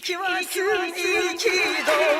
İyi ki varsın, iyi ki doğdun.